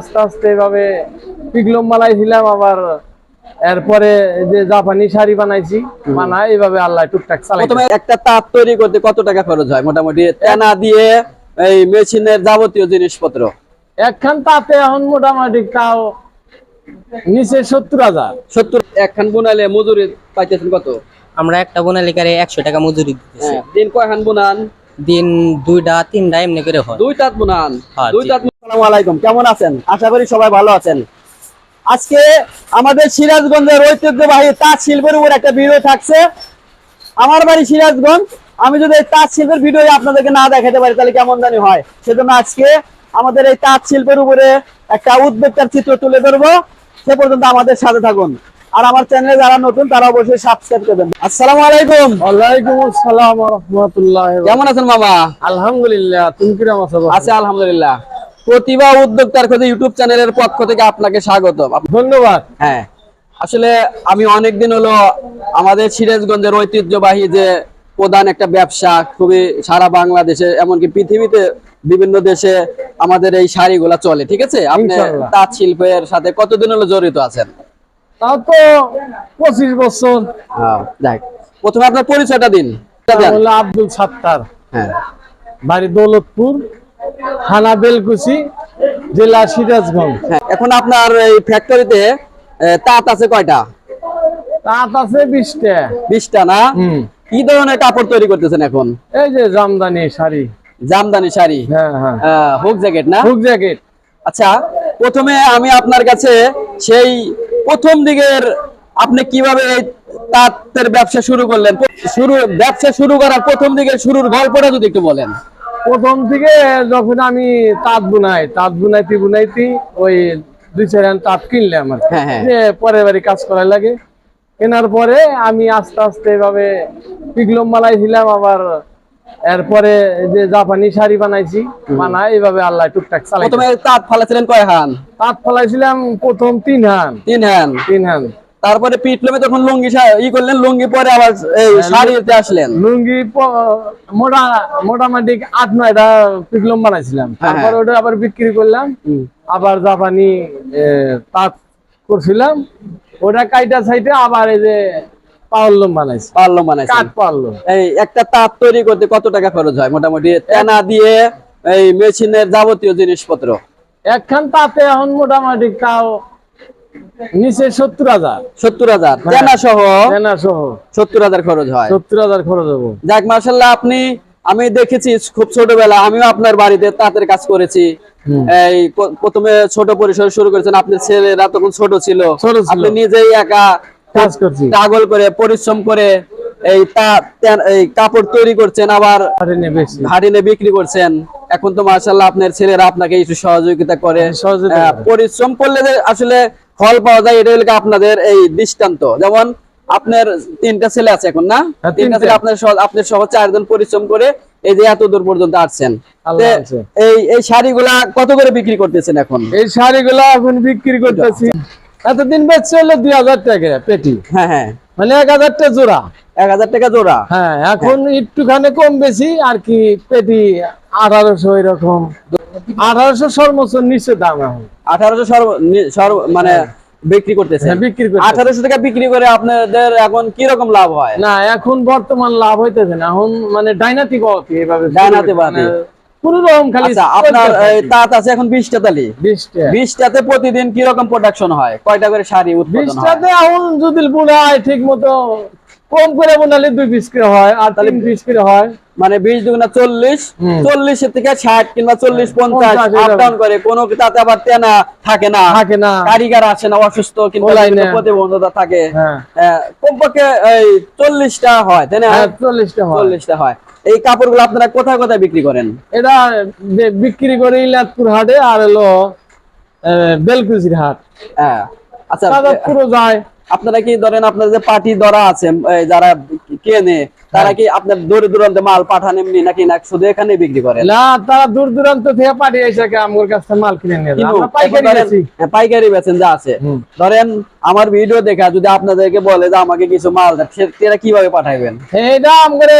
আস্তে আস্তে এভাবে পিগলম বানাইছিলাম আবার এরপরে যে জাপানি শাড়ি বানাইছি বানাই এইভাবে আল্লাহ টুকটাক চালাই প্রথমে একটা তাঁত তৈরি করতে কত টাকা খরচ হয়? মোটামুটি তেনা দিয়ে এই মেশিনের যাবতীয় জিনিসপত্র। একখান তাতে এখন মোটামুটি তাও নিচে সত্তর হাজার। সত্তর একখান বোনালে মজুরি পাইতেছেন কত? আমরা একটা বোনালিকারে একশো টাকা মজুরি দিতেছি। হ্যাঁ, দিন কয়খান বোনান? দিন দুইটা তিনটা এমনি করে হয়। দুই তাঁত বুনান। হ্যাঁ, দুই তাঁত আসসালামু আলাইকুম। কেমন আছেন? আশা করি সবাই ভালো আছেন। আজকে আমাদের সিরাজগঞ্জের ঐতিহ্যবাহী তাঁত শিল্পের উপর একটা ভিডিও থাকছে। আমার বাড়ি সিরাজগঞ্জ। আমি যদি এই তাঁত শিল্পের ভিডিও আপনাদেরকে না দেখাতে পারি তাহলে কেমন জানি হয়। সেজন্য আজকে আমাদের এই তাঁত শিল্পের উপরে একটা উদ্যোক্তার চিত্র তুলে ধরবো। সে পর্যন্ত আমাদের সাথে থাকুন। আর আমার চ্যানেলে যারা নতুন তারা অবশ্যই সাবস্ক্রাইব করবেন আসসালামু আলাইকুম। ওয়ালাইকুম আসসালাম রহমতুল্লাহ কেমন আছেন মামা আলহামদুলিল্লাহ তুমি কিরম আছো? বাবা? আছে আলহামদুলিল্লাহ। প্রতিভা উদ্যোক্তার খোঁজে ইউটিউব চ্যানেলের পক্ষ থেকে আপনাকে স্বাগত ধন্যবাদ। হ্যাঁ আসলে আমি অনেকদিন হলো আমাদের সিরাজগঞ্জের ঐতিহ্যবাহী যে প্রধান একটা ব্যবসা খুবই সারা বাংলাদেশে এমনকি পৃথিবীতে বিভিন্ন দেশে আমাদের এই শাড়িগুলা চলে ঠিক আছে? আপনি। তাঁত শিল্পের সাথে কতদিন হলো জড়িত আছেন? তাও তো পঁচিশ বছর। হ্যাঁ, যাক। প্রথমে আপনার পরিচয়টা দিন। আব্দুল সাত্তার। হ্যাঁ। বাড়ি দৌলতপুর। থানা বেলকুচি জেলা সিরাজগঞ্জ। হ্যাঁ এখন আপনার এই ফ্যাক্টরিতে তাঁত আছে কয়টা? তাঁত আছে বিশটা। বিশটা না? কি ধরনের কাপড় তৈরি করতেছেন এখন? এই যে জামদানি শাড়ি। জামদানি শাড়ি। হ্যাঁ হ্যাঁ। হুক জ্যাকেট না? Hook jacket. আচ্ছা প্রথমে আমি আপনার কাছে সেই প্রথম দিকের আপনি কীভাবে এই তাঁতের ব্যবসা শুরু করলেন? শুরু ব্যবসা শুরু করার প্রথম দিকের শুরুর গল্পটা যদি একটু বলেন। প্রথম থেকে যখন আমি তাঁত বুনাই তাঁত বুনাইতে বুনাইতে ওই দুই চার তাঁত কিনলাম আর কি। হ্যাঁ, হ্যাঁ। যে পরের বাড়ি কাজ করার লাগে। কেনার পরে আমি আস্তে আস্তে এভাবে পিগলম বানাইছিলাম আবার এরপরে যে জাপানি শাড়ি বানাইছি বানাই এইভাবে আল্লাহ টুকটাক চালাই প্রথমে তাঁত ফালাছিলেন কয় হান? তাঁত ফালাইছিলাম প্রথম তিন হান। তিন হান। তিন হান। তারপরে পিটলমে তখন লুঙ্গি ই করলেন লুঙ্গি পরে আবার এই শাড়িতে আসলেন। লুঙ্গি মোটা মোটামুটি আট নয়টা পিকলম বানাইছিলাম। হ্যাঁ, তারপর ওটা আবার বিক্রি করলাম। আবার জাপানি তাঁত করছিলাম। ওটা কাইটা সাইডে আবার এই যে পাওয়াল্লম বানাইছি। পারল বানাইছেন। কাঠ পাওয়াল্লম। এই একটা তাঁত তৈরি করতে কত টাকা খরচ হয়? মোটামুটি তেনা দিয়ে এই মেশিনের যাবতীয় জিনিসপত্র। একখান তাতে এখন মোটামুটি তাও নিচে সত্তর হাজার। সত্তর হাজার। তেনা সহ কেনা সহ সত্তর হাজার খরচ হয়। সত্তর হাজার খরচ হব। যাক মার্শাল্লাহ আপনি আমি দেখেছি খুব ছোটবেলা আমিও আপনার বাড়িতে তাঁতের কাজ করেছি। এই প্রথমে ছোট পরিসর শুরু করেছেন আপনার ছেলেরা তখন ছোট ছিল। আপনি নিজেই একা কাজ করছি। পাগল করে পরিশ্রম করে এই তা- এই কাপড় তৈরি করছেন আবার হাড়িনে বিক্রি করছেন। এখন তো মার্শাল্লাহ আপনার ছেলেরা আপনাকে একটু সহযোগিতা করে। পরিশ্রম করলে আসলে ফল পাওয়া যায় এটা হলো আপনাদের এই দৃষ্টান্ত। যেমন আপনার তিনটা ছেলে আছে এখন না? হ্যাঁ, তিনটা। ছেলে আপনার আপনার সহ চারজন পরিশ্রম করে এই যে এত দূর পর্যন্ত আসছেন। এই এই শাড়িগুলা কত করে বিক্রি করতেছেন এখন? এই শাড়িগুলো এখন বিক্রি করতেছি এতদিন বেচছে হলো দুই হাজার টাকা পেটি। হ্যাঁ হ্যাঁ। মানে এক হাজারটা জোড়া। এক হাজার টাকা জোড়া। হ্যাঁ। এখন একটুখানি কম বেশি আর কি পেটি আঠারোশো এরকম। আঠারোশো সর্বোচ্চ নিচে দাম এখন। আঠারোশো সর্ব মানে বিক্রি করতেছেন হ্যাঁ, বিক্রি করতেছি। আঠারোশো টাকা বিক্রি করে আপনাদের এখন কি রকম লাভ হয়? না এখন বর্তমান লাভ হইতেছে না। এখন মানে ডাইনাতি এভাবে ডাইনাতি। কোন রকম খালি আচ্ছা আপনার তাঁত আছে এখন বিশটা তালি। বিশটাতে প্রতিদিন কি রকম প্রোডাকশন হয়? কয়টা করে শাড়ি উৎপাদন হয়? এখন যদি বোনায় ঠিক মতো কম করে বোনালে দুই পিস করে হয় আর তিন পিস করে হয়। মানে বিশ দুগুণা চল্লিশ হুম। চল্লিশের থেকে ষাট কিংবা চল্লিশ পঞ্চাশ আপ ডাউন করে কোনো তাতে আবার তেনা থাকে না। থাকে না। কারিগর আসে না অসুস্থ কিংবা। প্রতিবন্ধকতা থাকে। হ্যাঁ। কমপক্ষে এই চল্লিশটা হয় তাই না? হ্যাঁ চল্লিশটা চল্লিশটা হয়। এই কাপড়গুলো আপনারা কোথায় কোথায় বিক্রি করেন? এটা বিক্রি করে ইলাদপুর হাটে আর হলো আহ, বেলকুচির হাট। হ্যাঁ। আচ্ছা পুরো যায়। আপনারা কি ধরেন আপনাদের যে পার্টি ধরা আছে যারা কেনে তারা কি আপনার দূরে দূরান্তে মাল পাঠান এমনি নাকি না শুধু এখানে বিক্রি করেন? না তারা দূর দূরান্ত থেকে পাঠিয়ে এসে আমার কাছ থেকে মাল কিনে নিয়ে পাইকারি। হ্যাঁ, বেচেন যা আছে। ধরেন আমার ভিডিও দেখা যদি আপনাদেরকে বলে যে আমাকে কিছু মাল সেটা কীভাবে এইটা আমাদের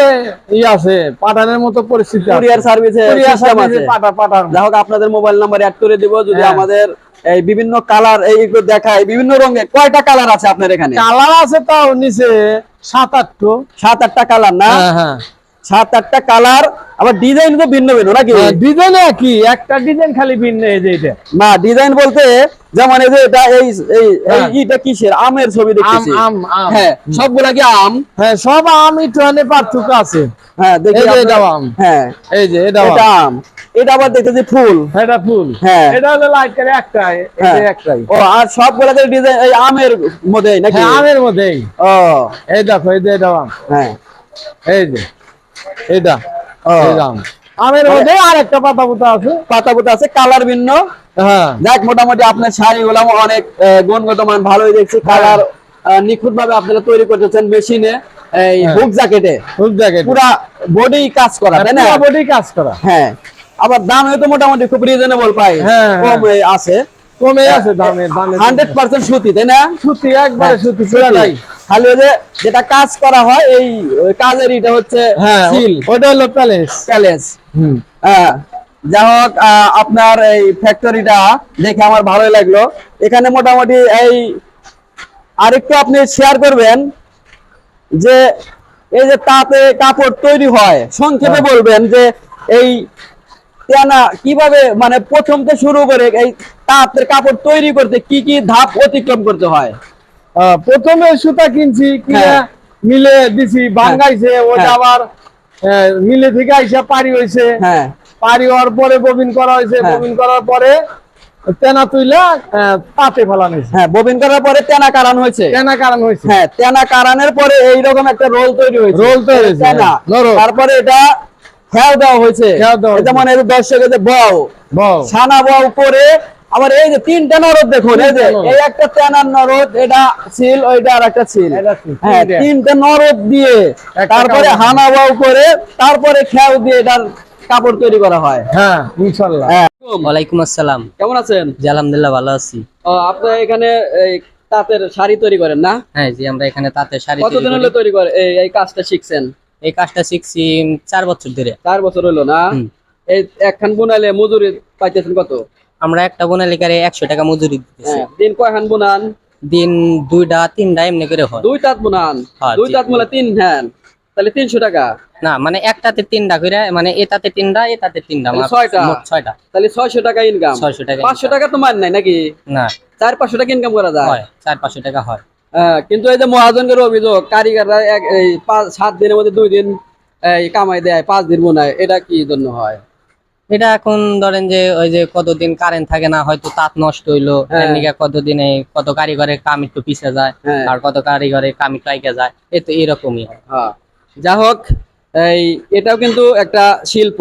ই আছে পাঠানোর মতো পরিস্থিতি কুরিয়ার সার্ভিসে সিস্টেম আছে। পাঠা পাঠান। যা হোক আপনাদের মোবাইল নাম্বার অ্যাড করে দিব। যদি হ্যাঁ। আমাদের এই বিভিন্ন কালার এইগুলো দেখায় বিভিন্ন রঙের কয়টা কালার আছে আপনার এখানে? কালার আছে তাও নিচে সাত আটটো সাত আটটা কালার না? হ্যাঁ হ্যাঁ। সাত আটটা কালার আবার ডিজাইন তো ভিন্ন ভিন্ন নাকি? ডিজাইন কি একটা ডিজাইন খালি ভিন্ন এই যে এটা। না ডিজাইন বলতে যেমন এই যে এটা এই এই হ্যাঁ। এটা কিসের? আমের ছবি দেখতেছি। আম আম হ্যাঁ। সবগুলা কি আম? হ্যাঁ সব আম একটু পার্থক্য আছে। হ্যাঁ দেখি আপনার- আম। হ্যাঁ এই যে এটা এটা আম। এটা আবার দেখতেছি ফুল। এটা ফুল। হ্যাঁ। এটা হলো লাইট করে একটাই। হ্যাঁ। একটাই। ও আর সবগুলা ডিজাইন এই আমের মধ্যে নাকি? হ্যাঁ আমের মধ্যেই। ও। এই দেখো এই যে এটা আম। হ্যাঁ। এই যে এটা ও। আম। আমের মধ্যে আর একটা পাতা পুতা আছে। পাতা পুতা আছে কালার ভিন্ন। হ্যাঁ। দেখ মোটামুটি আপনার শাড়িগুলো অনেক গুণগত মান ভালোই দেখছি। হ্যাঁ। কালার নিখুঁত ভাবে আপনারা তৈরি করতেছেন মেশিনে এই হ্যাঁ। হুক জ্যাকেটে ফুল জ্যাকেট পুরা বডি কাজ করা তাই না? বডি কাজ করা। হ্যাঁ। আবার দাম হয়তো মোটামুটি খুব রিজনেবল পাই হ্যাঁ, কম আছে। কমে আছে দামে দামে হান্ড্রেড পার্সেন্ট সুতি তাই না? সুতি একবারে হ্যাঁ, সুতি খালি ওই যে যেটা কাজ করা হয় এই কাজের এটা হচ্ছে হ্যাঁ সিল ওটা হলো প্যালেস প্যালেস হুম। হ্যাঁ যাই হোক আপনার এই ফ্যাক্টরিটা দেখে আমার ভালোই লাগল। এখানে মোটামুটি এই আরেকটু আপনি শেয়ার করবেন যে এই যে তাতে কাপড় তৈরি হয় সংক্ষেপে হ্যাঁ। বলবেন যে এই তেনা কীভাবে মানে প্রথম থেকে শুরু করে এই তাঁতের কাপড় তৈরি করতে কি কি ধাপ অতিক্রম করতে হয় প্রথমে সুতা কিনছি কিনে হ্যাঁ। মিলে দিছি বাঙ্গাইছে ওটা হ্যাঁ। আবার মিলে থেকে আইসা পারি হয়েছে হ্যাঁ পারি হওয়ার পরে ববিন করা হয়েছে হ্যাঁ। ববিন করার পরে তেনা তুইলা তাতে ফেলানো হয়েছে হ্যাঁ ববিন করার পরে তেনা কারণ হয়েছে তেনা কারণ হয়েছে হ্যাঁ তেনা কারণের পরে এইরকম একটা রোল তৈরি হয়েছে রোল তৈরি হয়েছে। হ্যাঁ। তারপরে এটা খেয়াল দেওয়া হয়েছে। এটা মানে দর্শক এই যে বউ বউ বউ করে আবার এই যে তিনটা নরদ দেখুন এই যে এই একটা তেনার নরদ এটা সিল ওইটা আর একটা সিল, হ্যাঁ তিনটা। নরদ দিয়ে তারপরে কাপড়। হানা বউ করে তারপরে খেয়াও দিয়ে এটার কাপড় তৈরি করা হয়। হ্যাঁ ইনশাল্লাহ হ্যাঁ। ওয়ালাইকুম আসসালাম। কেমন আছেন? জি আলহামদুলিল্লাহ ভালো আছি। ও, আপনারা এখানে এই তাঁতের শাড়ি তৈরি করেন না? হ্যাঁ জি আমরা এখানে তাঁতের শাড়ি কতদিন। হলো তৈরি করে এই কাজটা শিখছেন? এই কাজটা শিখছি চার বছর ধরে। চার বছর হলো না? এই একখান বোনালে মজুরি পাইতেছেন কত? আমরা একটা বোনালিকারে একশো টাকা মজুরি দিতেছি। হ্যাঁ, দিন কয়খান বুনান? দিন দুইটা তিনটা এমনি করে হয়। দুই তাঁত বুনান? হ্যাঁ, দুই। তাঁত মুলা তিন হ্যান তাহলে তিনশো টাকা। না মানে একটাতে তিনটা করে মানে এটাতে তিনটা এটাতে তিনটা ছয়টা। ছয়টা। তাহলে ছয়শো টাকা ইনকাম 600 টাকা পাঁচশো টাকা তো মান নাই নাকি? না। চার পাঁচশো টাকা ইনকাম করা যায়। চার পাঁচশো টাকা হ্যাঁ, কিন্তু এই যে মহাজনদের অভিযোগ কারিগররা এই পাঁচ সাত দিনের মধ্যে দুই দিন এই কামাই দেয় পাঁচ দিন বোনায় এটা কি জন্য হয়? এটা এখন ধরেন যে ওই যে কতদিন কারেন্ট থাকে না হয়তো তাঁত নষ্ট হইল হ্যাঁ। কতদিনে কত কারিগরের কাম একটু পিছে যায় হ্যাঁ। আর কত কারিগরের কাম একটু আইকে যায় এ তো এরকমই। হয়। হ্যাঁ যা হোক এই এটাও কিন্তু একটা শিল্প।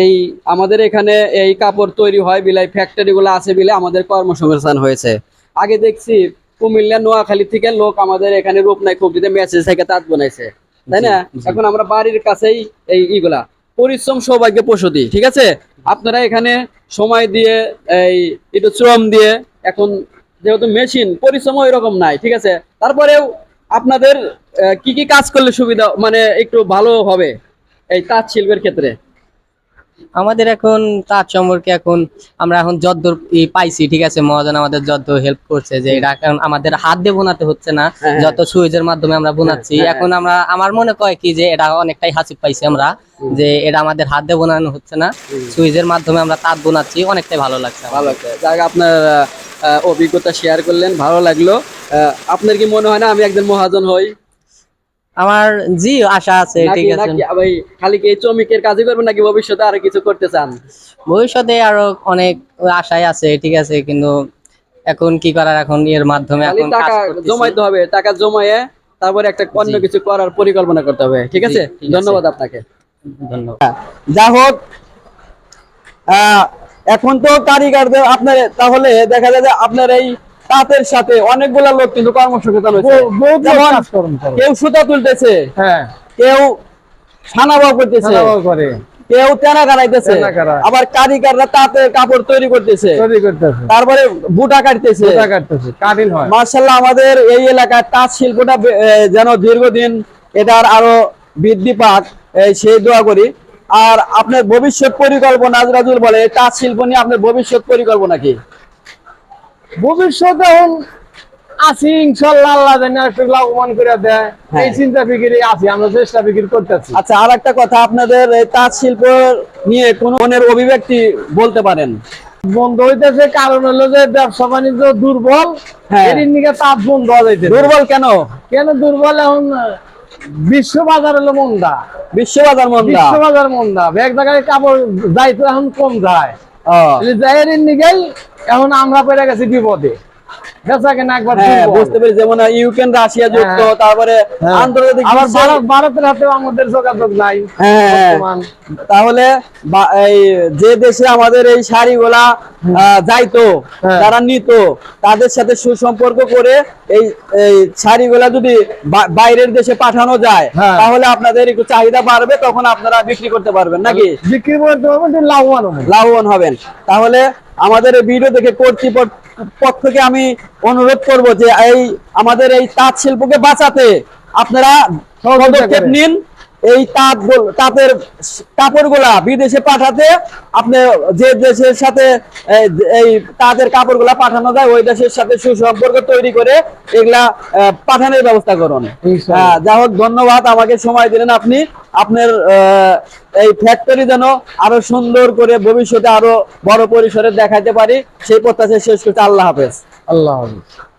এই আমাদের এখানে এই কাপড় তৈরি হয় বিলাই ফ্যাক্টরি গুলো আছে বিলে আমাদের কর্মসংস্থান হয়েছে। আগে দেখছি কুমিল্লা নোয়াখালী থেকে লোক আমাদের এখানে রূপনাই খুবজিতে মেসেজ থেকে তাঁত বানাইছে। তাই না। এখন আমরা বাড়ির কাছেই এই ইগুলা। পরিশ্রম সৌভাগ্য প্রসূতি ঠিক আছে? আপনারা এখানে সময় দিয়ে এই একটু শ্রম দিয়ে এখন যেহেতু মেশিন পরিশ্রম এরকম নাই ঠিক আছে? তারপরেও আপনাদের কি কি কাজ করলে সুবিধা মানে একটু ভালো হবে এই তাঁত শিল্পের ক্ষেত্রে? আমাদের এখন তার সম্পর্কে এখন আমরা এখন যদ্দূর পাইছি ঠিক আছে? মহাজন আমাদের যত হেল্প করছে যে এটা এখন আমাদের হাত দিয়ে বোনাতে হচ্ছে না হ্যাঁ, যত সুইজের মাধ্যমে আমরা বোনাচ্ছি। হ্যাঁ, এখন আমরা আমার মনে কয় কি যে এটা অনেকটাই হাসি পাইছি আমরা যে এটা আমাদের হাত দিয়ে বোনানো হচ্ছে না সুইজের মাধ্যমে আমরা তাঁত বোনাচ্ছি অনেকটাই ভালো লাগছে ভালো লাগছে। যাক আপনার অভিজ্ঞতা শেয়ার করলেন ভালো লাগল। আপনার কি মনে হয় না আমি একজন মহাজন হই? আমার জি আশা আছে ঠিক আছে। ভাই খালি কি শ্রমিকের কাজই করবেন নাকি ভবিষ্যতে আরও কিছু করতে চান? ভবিষ্যতে আরও অনেক আশায় আছে ঠিক আছে কিন্তু এখন কি করার এখন এর মাধ্যমে এখন টাকা জমাইতে হবে টাকা জমায়ে তারপরে একটা অন্য কিছু করার পরিকল্পনা করতে হবে ঠিক আছে? ধন্যবাদ আপনাকে। ধন্যবাদ। যা হোক আহ, এখন তো কারিগরদের আপনার তাহলে দেখা যায় যে আপনার এই তাঁতের সাথে অনেকগুলা লোক কিন্তু কর্মসংস্থান হয়েছে। কেউ সুতা তুলতেছে হ্যাঁ। কেউ সানাবাও করতেছে করে। কেউ তেনা কাটাইতেছে আবার কারিগররা তাঁতে কাপড় তৈরি করতেছে তারপরে বুটা কাটতেছে। মার্শাল্লাহ আমাদের এই এলাকার তাঁত শিল্পটা যেন দীর্ঘদিন এটার আরও বৃদ্ধি পাক সেই দোয়া করি। আর আপনার ভবিষ্যৎ পরিকল্পনা রাজুল বলে তাঁত শিল্প নিয়ে আপনার ভবিষ্যৎ পরিকল্পনা কি? ভবিষ্যতে এখন আছি ইনশাল্লাহ আল্লাহ জানি একটু লাভবান করে দেয়। হ্যাঁ। এই চিন্তা ফিকিরে আছি আমরা চেষ্টা ফিকির করতেছি। আচ্ছা আর একটা কথা আপনাদের এই তাঁত শিল্প নিয়ে কোন মনের অভিব্যক্তি বলতে পারেন? বন্ধ হইতেছে কারণ হলো যে ব্যবসা বাণিজ্য দুর্বল হ্যাঁ। এর তাপ বন্ধ যাইতেছে। দুর্বল কেন? কেন দুর্বল? এখন বিশ্ব বাজার হলো মন্দা। বিশ্ববাজার মন্দা? বিশ্ব বাজার মন্দা। এক জায়গায় কাপড় যাইতো এখন কম যায়। যাইয়ের নিকেই এখন আমরা পেরে গেছি বিপদে। হ্যাঁ দুর্বল। বুঝতে পেরেছি যেমন ইউক্রেন রাশিয়া যুক্ত হ্যাঁ। তারপরে হ্যাঁ। আন্তর্জাতিক আবার ভারতের হাতেও আমাদের যোগাযোগ নাই তাহলে যে দেশে আমাদের এই শাড়িগুলা যাইতো। যারা নিত তাদের সাথে সুসম্পর্ক করে এই এই শাড়িগুলা যদি বাইরের দেশে পাঠানো যায়। তাহলে আপনাদের একটু চাহিদা বাড়বে তখন আপনারা বিক্রি করতে পারবেন নাকি বিক্রি করতে পারব কিন্তু লাভবান হব লাভবান হবেন তাহলে আমাদের এই ভিডিও দেখে কর্তৃপক্ষ পক্ষকে আমি অনুরোধ করব যে এই আমাদের এই তাঁত শিল্পকে বাঁচাতে আপনারা পদক্ষেপ নিন। এই তাঁত গুল- তাঁতের কাপড়গুলা বিদেশে পাঠাতে আপনি যে দেশের সাথে এই- এই তাঁতের কাপড়গুলা পাঠানো যায় ওই দেশের সাথে সুসম্পর্ক তৈরি করে এগুলা পাঠানোর ব্যবস্থা করুন। হ্যাঁ, যা হোক ধন্যবাদ আমাকে সময় দিলেন আপনি। আপনার আহ, এই ফ্যাক্টরি যেন আরও সুন্দর করে ভবিষ্যতে আরও বড় পরিসরে দেখাতে পারি। সেই প্রত্যাশা শেষ করতে আল্লাহ হাফেজ। আল্লাহ হাফিজ।